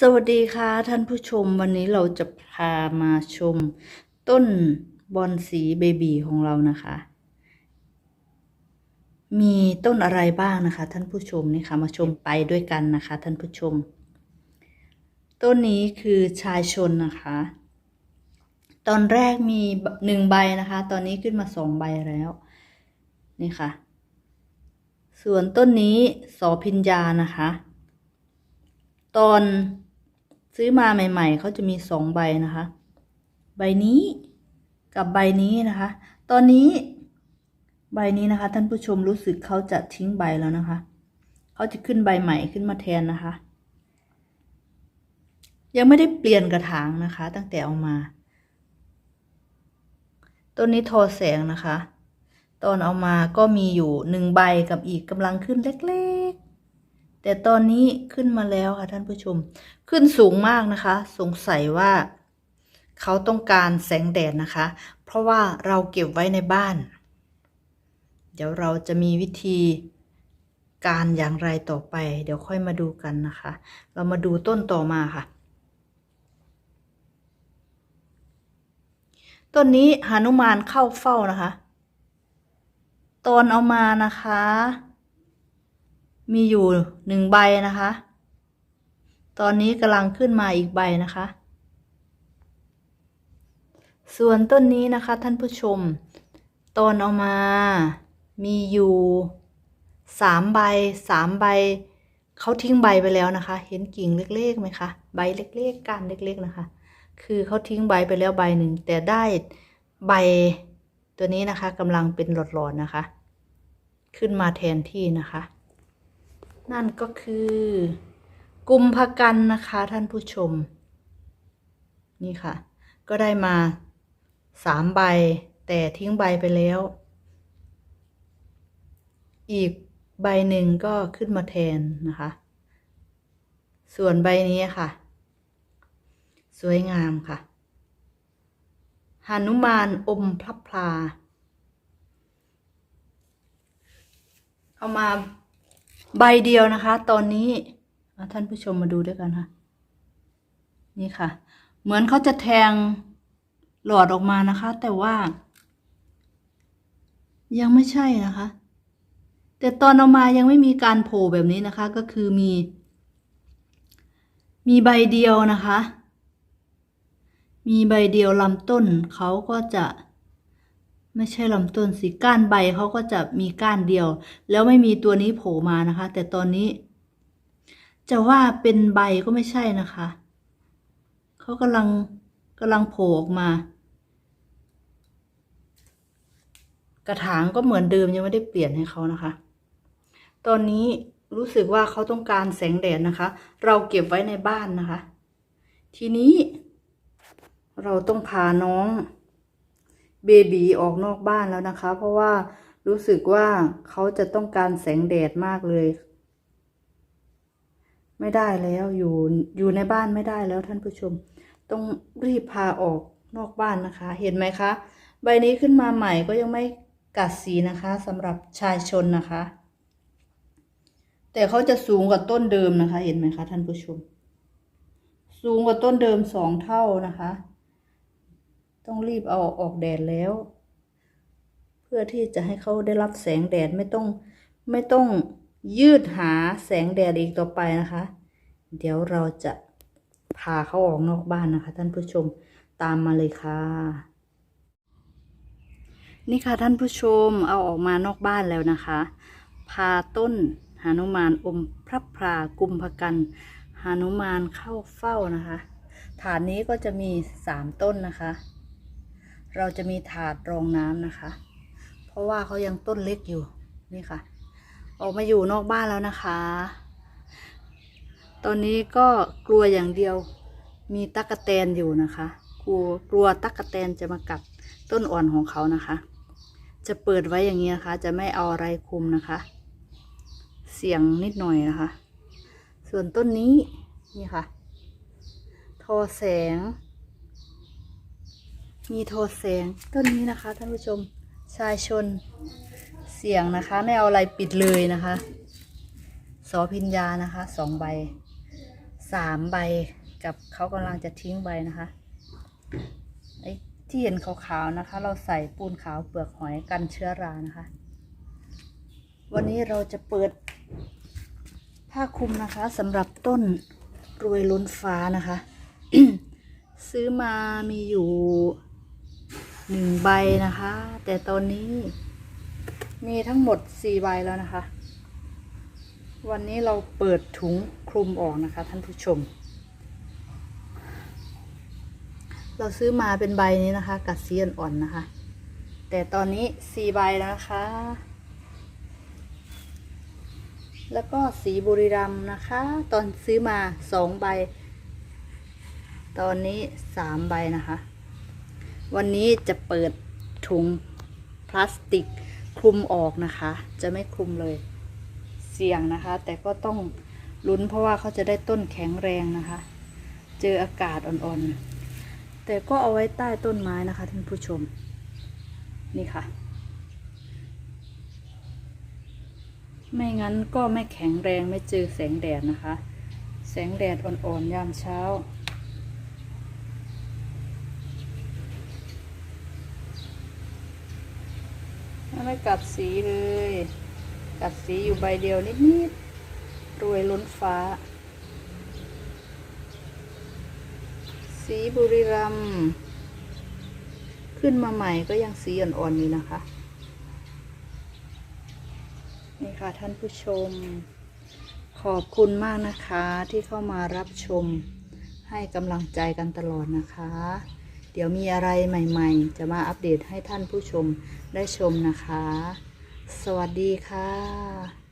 สวัสดีค่ะท่านผู้ชมวันนี้เราจะพามาชม ต้นบอนสีเบบีของเรานะคะ มีต้นอะไรบ้างนะคะ ท่านผู้ชมนี่ค่ะมาชมไปด้วยกันนะคะ ท่านผู้ชม ต้นนี้คือชายชนนะคะ ตอนแรกมีหนึ่งใบนะคะ ตอนนี้ขึ้นมาสองใบแล้ว นี่ค่ะ ส่วนต้นนี้สอพิญญานะคะตอน ซื้อมาใหม่ ๆเขาจะมีสองใบนะคะ ใบนี้กับใบนี้นะคะ ตอนนี้ใบนี้นะคะ ท่านผู้ชมรู้สึกเขาจะทิ้งใบแล้วนะคะเขาจะขึ้นใบใหม่ขึ้นมาแทนนะคะ ยังไม่ได้เปลี่ยนกระถางนะคะ ตั้งแต่เอามาต้นนี้ทอแสงนะคะ ตอนเอามาก็มีอยู่หนึ่งใบกับอีกกำลังขึ้นเล็ก แต่ตอนนี้ขึ้นมาแล้วค่ะท่านผู้ชม ขึ้นสูงมากนะคะ สงสัยว่าเขาต้องการแสงแดดนะคะ เพราะว่าเราเก็บไว้ในบ้าน เดี๋ยวเราจะมีวิธีการอย่างไรต่อไป เดี๋ยวค่อยมาดูกันนะคะ เรามาดูต้นต่อมาค่ะ ต้นนี้หานุมานเข้าเฝ้านะคะ ตอนเอามานะคะ มีอยู่หนึ่งใบนะคะ ตอนนี้กำลังขึ้นมาอีกใบนะคะ ส่วนต้นนี้นะคะท่านผู้ชม ตอนเอามามีอยู่สามใบสามใบเขาทิ้งใบไปแล้วนะคะ เห็นกิ่งเล็กๆไหมคะใบเล็กๆก้านเล็ก ๆนะคะ คือเขาทิ้งใบไปแล้วใบหนึ่งแต่ได้ใบตัวนี้นะคะกำลังเป็นหลอดๆนะคะ ขึ้นมาแทนที่นะคะ นั่นก็คือ กุมภกันนะคะท่านผู้ชม นี่ค่ะ ก็ได้มาสามใบ แต่ทิ้งใบไปแล้ว อีกใบหนึ่งก็ขึ้นมาแทนนะคะ ส่วนใบนี้ค่ะ สวยงามค่ะหานุมานอมพลับพลา เอามา ใบเดียวนะคะ ตอนนี้ท่านผู้ชมมาดูด้วยกันค่ะ นี่ค่ะ เหมือนเขาจะแทงหลอดออกมานะคะ แต่ว่า ยังไม่ใช่นะคะ แต่ตอนเอามายังไม่มีการโผล่แบบนี้นะคะ ก็คือมี มีใบเดียวนะคะ มีใบเดียวลำต้นเขาก็จะ ไม่ใช่ลำต้นสิก้านใบเขาก็จะมีก้านเดียว แล้วไม่มีตัวนี้โผล่มานะคะ แต่ตอนนี้ จะว่าเป็นใบก็ไม่ใช่นะคะเขากำลังกำลังโผล่ออกมา กระถางก็เหมือนเดิมยังไม่ได้เปลี่ยนให้เขานะคะ ตอนนี้รู้สึกว่าเขาต้องการแสงแดดนะคะ เราเก็บไว้ในบ้านนะคะ ทีนี้ เราต้องพาน้อง เบบีออกนอกบ้านแล้วนะคะ เพราะว่ารู้สึกว่าเขาจะต้องการแสงแดดมากเลย ไม่ได้แล้วอยู่อยู่ในบ้านไม่ได้แล้วท่านผู้ชม ต้องรีบพาออกนอกบ้านนะคะ เห็นไหมคะ ใบนี้ขึ้นมาใหม่ก็ยังไม่กัดสีนะคะสำหรับชายชนนะคะ แต่เขาจะสูงกว่าต้นเดิมนะคะ เห็นไหมคะท่านผู้ชม สูงกว่าต้นเดิมสองเท่านะคะ ต้องรีบเอาออกแดดแล้ว เพื่อที่จะให้เขาได้รับแสงแดดไม่ต้องไม่ต้องยืดหาแสงแดดอีกต่อไปนะคะ เดี๋ยวเราจะพาเขาออกนอกบ้านนะคะ ท่านผู้ชมตามมาเลยค่ะ นี่ค่ะท่านผู้ชมเอาออกมานอกบ้านแล้วนะคะ พาต้นหานุมานอมพระพรากุมภกันหานุมานเข้าเฝ้านะคะถาดนี้ก็จะมีสามต้นนะคะ เราจะมีถาดรองน้ำนะคะ เพราะว่าเขายังต้นเล็กอยู่นี่ค่ะ ออกมาอยู่นอกบ้านแล้วนะคะ ตอนนี้ก็กลัวอย่างเดียวมีตั๊กแตนอยู่นะคะ กลัวกลัวตั๊กแตนจะมากัดต้นอ่อนของเขานะคะ จะเปิดไว้อย่างนี้นะคะ จะไม่เอาอะไรคุมนะคะ เสียงนิดหน่อยนะคะ ส่วนต้นนี้นี่ค่ะ ทอแสง มีโทแสงต้นนี้นะคะท่านผู้ชมชายชนเสียงนะคะ ไม่เอาอะไรปิดเลยนะคะสอพิญญานะคะสองใบสามใบกับเขากำลังจะทิ้งใบนะคะไอ้ที่เห็นขาวๆนะคะ เราใส่ปูนขาวเปลือกหอยกันเชื้อรานะคะ วันนี้เราจะเปิดผ้าคลุมนะคะสำหรับต้นรวยล้นฟ้านะคะ ซื้อมามีอยู่ หนึ่งใบนะคะ แต่ตอนนี้มีทั้งหมดสี่ใบแล้วนะคะ วันนี้เราเปิดถุงคลุมออกนะคะ ท่านผู้ชม เราซื้อมาเป็นใบนี้นะคะกัดสียนอ่อนนะคะ แต่ตอนนี้สี่ใบแล้วนะคะ แล้วก็สีบุรีรัมนะคะ ตอนซื้อมาสองใบ ตอนนี้สามใบนะคะ วันนี้จะเปิดถุงพลาสติกคลุมออกนะคะ จะไม่คลุมเลย เสี่ยงนะคะ แต่ก็ต้องลุ้นเพราะว่าเขาจะได้ต้นแข็งแรงนะคะ เจออากาศอ่อนๆ แต่ก็เอาไว้ใต้ต้นไม้นะคะท่านผู้ชม นี่ค่ะ ไม่งั้นก็ไม่แข็งแรงไม่เจอแสงแดดนะคะ แสงแดดอ่อนๆยามเช้า ไม่กัดสีเลยกัดสีอยู่ใบเดียวนิดๆรวยล้นฟ้า สีบุรีรัมขึ้นมาใหม่ก็ยังสีอ่อนๆอยู่นะคะ นี่ค่ะท่านผู้ชม ขอบคุณมากนะคะที่เข้ามารับชมให้กำลังใจกันตลอดนะคะ เดี๋ยวมีอะไรใหม่ๆ จะมาอัปเดตให้ท่านผู้ชมได้ชมนะคะ สวัสดีค่ะ